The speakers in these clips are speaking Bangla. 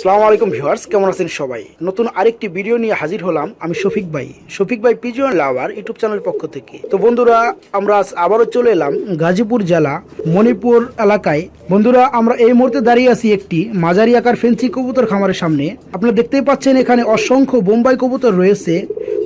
আসসালামু আলাইকুম ভিউয়ার্স, কেমন আছেন সবাই? নতুন আরেকটি ভিডিও নিয়ে হাজির হলাম আমি শফিক ভাই। শফিক ভাই পিজিয়ন লাভার ইউটিউব চ্যানেল পক্ষ থেকে। তো বন্ধুরা, আমরা আবারও চলে এলাম গাজীপুর জেলা মণিপুর এলাকায়। বন্ধুরা, আমরা এই মুহূর্তে দাঁড়িয়ে আছি একটি মাঝারি আকার ফেন্সি কবুতর খামারের সামনে। আপনারা দেখতেই পাচ্ছেন এখানে অসংখ্য বোম্বাই কবুতর রয়েছে।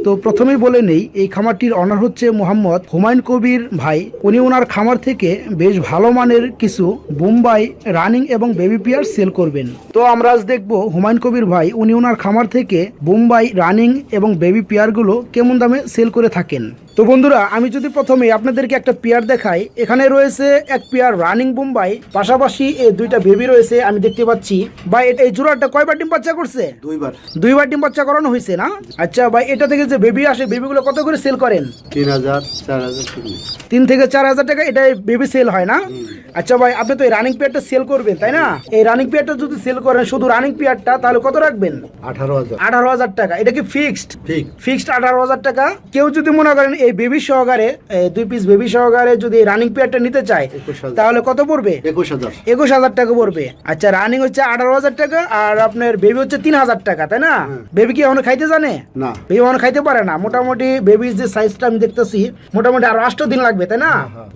তো প্রথমেই বলে নেই, এই খামারটির অনার হচ্ছে মোহাম্মদ হুমায়ুন কবির ভাই। উনি ওনার খামার থেকে বেশ ভালো মানের কিছু বোম্বাই রানিং এবং বেবি পিয়ার সেল করবেন। তো আমরা আজ দেখব হুমায়ুন কবির ভাই, উনি ওনার খামার থেকে বোম্বাই রানিং এবং বেবি পেয়ারগুলো কেমন দামে সেল করে থাকেন। তো বন্ধুরা আমি যদি প্রথমে আপনাদেরকে একটা পেয়ার দেখাই এখানে রয়েছে এক পেয়ার রানিং বোম্বাই পাশাপাশি এই দুইটা বেবি রয়েছে আমি দেখতে পাচ্ছি। ভাই এটা- এই জোড়াটা কয়বার ডিম বাচ্চা করছে? দুইবার। দুইবার ডিম বাচ্চা করানো হয়েছে না? আচ্ছা ভাই এটা থেকে যে বেবি আসে বেবিগুলো কত করে সেল করেন? তিন হাজার চার হাজার তিন থেকে চার হাজার টাকা এটাই বেবি সেল হয় না? আচ্ছা ভাই আপনি তো এই রানিং পেয়ারটা সেল করবেন তাই না? এই রানিং পেয়ারটা যদি সেল করেন শুধু রানিং পেয়ারটা তাহলে কত রাখবেন? আঠারো হাজার। আঠারো হাজার টাকা। এটা কি ফিক্সড ফিক্সড আঠারো হাজার টাকা? কেউ যদি মনে করেন এই বেবি সহকারে দুই পিস বেবি সহকারে যদি রানিং পেয়ারটা নিতে চায় তাহলে কত পড়বে? একুশ হাজার। একুশ হাজার টাকা পড়বে। আচ্ছা রানিং হচ্ছে আঠারো হাজার টাকা আর আপনার বেবি হচ্ছে তিন হাজার টাকা তাই না? বেবি কি এখন খাইতে জানে? না। বেবি এখন খাইতে পারে না। মোটামুটি বেবির যে সাইজটা আমি দেখতেছি মোটামুটি আরও আষ্ট দিন লাগবে তাই না?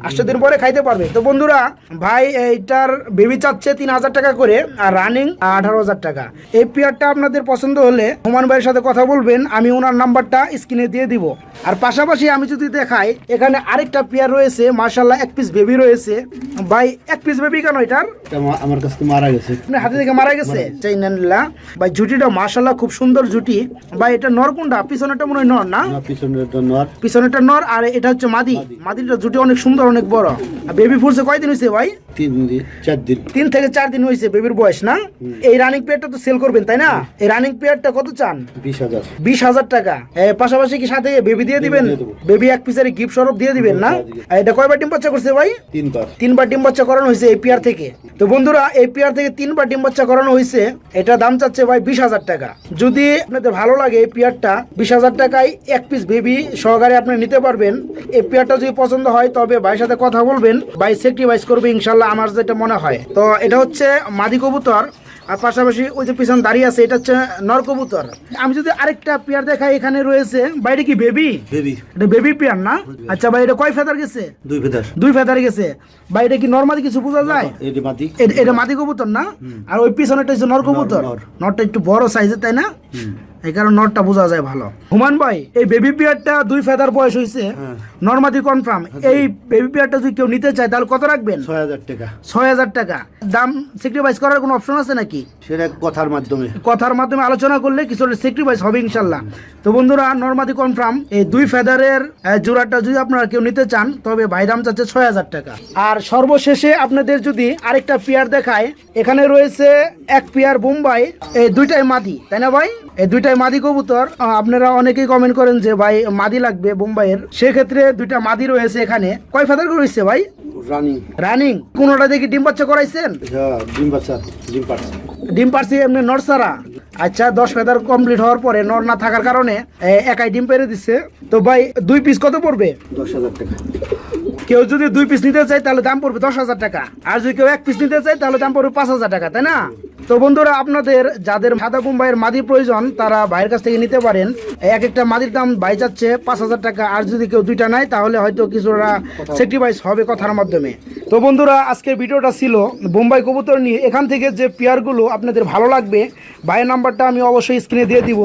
আষ্ট দিন পরে খাইতে পারবে। তো বন্ধুরা ভাই এইটার বেবি চাচ্ছে তিন হাজার টাকা করে আর রানিং আঠারো হাজার টাকা। এই পেয়ারটা আপনাদের পছন্দ হলে হুমান ভাইয়ের সাথে কথা বলবেন আমি ওনার নাম্বারটা স্ক্রিনে দিয়ে দিব। আর পাশাপাশি আমি যদি দেখাই এখানে আরেকটা পেয়ার রয়েছে মার্শাল্লাহ এক পিস বেবি রয়েছে। ভাই এক পিস বেবি কেন এটার? আমার কাছে মারা গেছে। হাতে থেকে মারা গেছে? চাইনাল্লাহ ভাই জুটিটা মার্শাল্লাহ খুব সুন্দর জুটি। ভাই এটা নর কোনটা? পিছনেটা মনে হয় নর না? আমার পিছনের জন্য নর আর এটা হচ্ছে মাদি। মাদিটা জুটি অনেক সুন্দর অনেক বড়। আর বেবি ফুলছে কয়দিন হয়েছে ভাই? তিন দিন চার দিন। তিন থেকে চার দিন হয়েছে বেবির বয়স না? এই রানিং পেয়ারটা তো সেল করবেন তাই না? এই রানিং পেয়ারটা কত চান? বিশ হাজার। বিশ হাজার টাকা। পাশাপাশি কি সাথে বেবি দিয়ে দিবেন? বেবি এক পিসের গিফট স্বরূপ দিয়ে দিবেন না? এটা কয়বার ডিম বাচ্চা করছে ভাই? তিনবার। তিনবার ডিম বাচ্চা করানো হয়েছে এই পেয়ার থেকে। তো বন্ধুরা এই পেয়ার থেকে তিনবার ডিম বাচ্চা করানো হয়েছে। এটা দাম চাচ্ছে ভাই বিশ হাজার টাকা। যদি আপনাদের ভালো লাগে এই পেয়ারটা বিশ হাজার টাকায় এক পিস বেবি সহকারে আপনি নিতে পারবেন। এই পেয়ারটা যদি পছন্দ হয় তবে ভাইয়ের সাথে কথা বলবেন। ভাই সেক্রিফাইস করবে ইনশাল্লাহ আমার যেটা মনে হয়। তো এটা হচ্ছে মাদি কবুতর আর পাশাপাশি ওই যে পিছন দাঁড়িয়ে আছে এটা হচ্ছে নর কবুতর। আমি যদি আরেকটা পেয়ার দেখাই এখানে রয়েছে বাইরে কি বেবি? বেবি। এটা বেবি পেয়ার না? আচ্ছা ভাই এটা কয় ফেদার গেছে? দুই ফেদার। দুই ফেদারে গেছে। বা এটা কি নর্মালি কিছু বোঝা যায়? এটি এ- এটা মাদি কবুতর না? আর ওই পিছনেটা হচ্ছে নর কবুতর। নর। নরটা একটু বড় সাইজের তাই না? এই কারণে নরটা বোঝা যায় ভালো। হুমান ভাই এই বেবি পিয়ারটা দুই ফেদার বয়স হয়েছে হ্যাঁ। নর্মাদি কনফার্ম এই বেবি পিয়ারটা যদি কেউ নিতে চায় তাহলে কত রাখবেন? ছয় হাজার টাকা। ছয় হাজার টাকা। দাম স্যাক্রিফাইস করার কোনো অপশন আছে নাকি? সেটা কথার মাধ্যমে। কথার মাধ্যমে আলোচনা করলে কিছু স্যাক্রিফাইস হবে ইনশাল্লাহ। তো বন্ধুরা নর্মাদি কনফার্ম এই দুই ফেদারের আহ, জোড়াটা যদি আপনারা কেউ নিতে চান তবে ভাই দাম চাচ্ছে ছয় হাজার টাকা। আর সর্বশেষে আপনাদের যদি আরেকটা পেয়ার দেখায় এখানে রয়েছে এক পেয়ার বোম্বাই এই দুইটাই মাদি তাই না ভাই? এই দুইটাই মাদি কবুতর। আপনারা অনেকেই কমেন্ট করেন যে ভাই মাদি লাগবে বোম্বাইয়ের। সেক্ষেত্রে দুইটা মাদি রয়েছে এখানে। কয় ফেদার রয়েছে ভাই? রানিং রানিং কোনোটা দেখি ডিম বাচ্চা করাইছেন? ডিম বাচ্চা ডিম পাচ্ছে। ডিম পারছি এমনি নরসারা আচ্ছা দশ ফেদার কমপ্লিট হওয়ার পরে নর না থাকার কারণে একাই ডিম পেরে দিচ্ছে তো ভাই দুই পিস কত পড়বে? দশ হাজার টাকা। কেউ যদি দুই পিস নিতে চায় তাহলে দাম পড়বে দশ হাজার টাকা। আর যদি কেউ এক পিস নিতে চায় তাহলে দাম পড়বে পাঁচ হাজার টাকা তাই না? তো বন্ধুরা, আপনাদের যাদের সাদা মুম্বাইয়ের মাদি প্রয়োজন, তারা ভাইয়ের কাছ থেকে নিতে পারেন। এক একটা মাদির দাম ভাই যাচ্ছে পাঁচ হাজার টাকা, আর যদি কেউ দুইটা নেয়, তাহলে হয়তো কিছুটা স্যাক্রিফাইস হবে কথার মাধ্যমে। তো বন্ধুরা আজকে ভিডিওটা ছিল বোম্বাই কবুতর নিয়ে। এখান থেকে যে পেয়ারগুলো আপনাদের ভালো লাগবে, ভাইয়ের নাম্বারটা আমি অবশ্যই স্ক্রিনে দিয়ে দিব।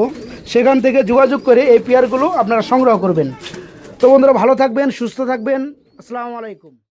সেখান থেকে যোগাযোগ করে এই পেয়ারগুলো আপনারা সংগ্রহ করবেন। তো বন্ধুরা, ভালো থাকবেন, সুস্থ থাকবেন। আসসালামু আলাইকুম।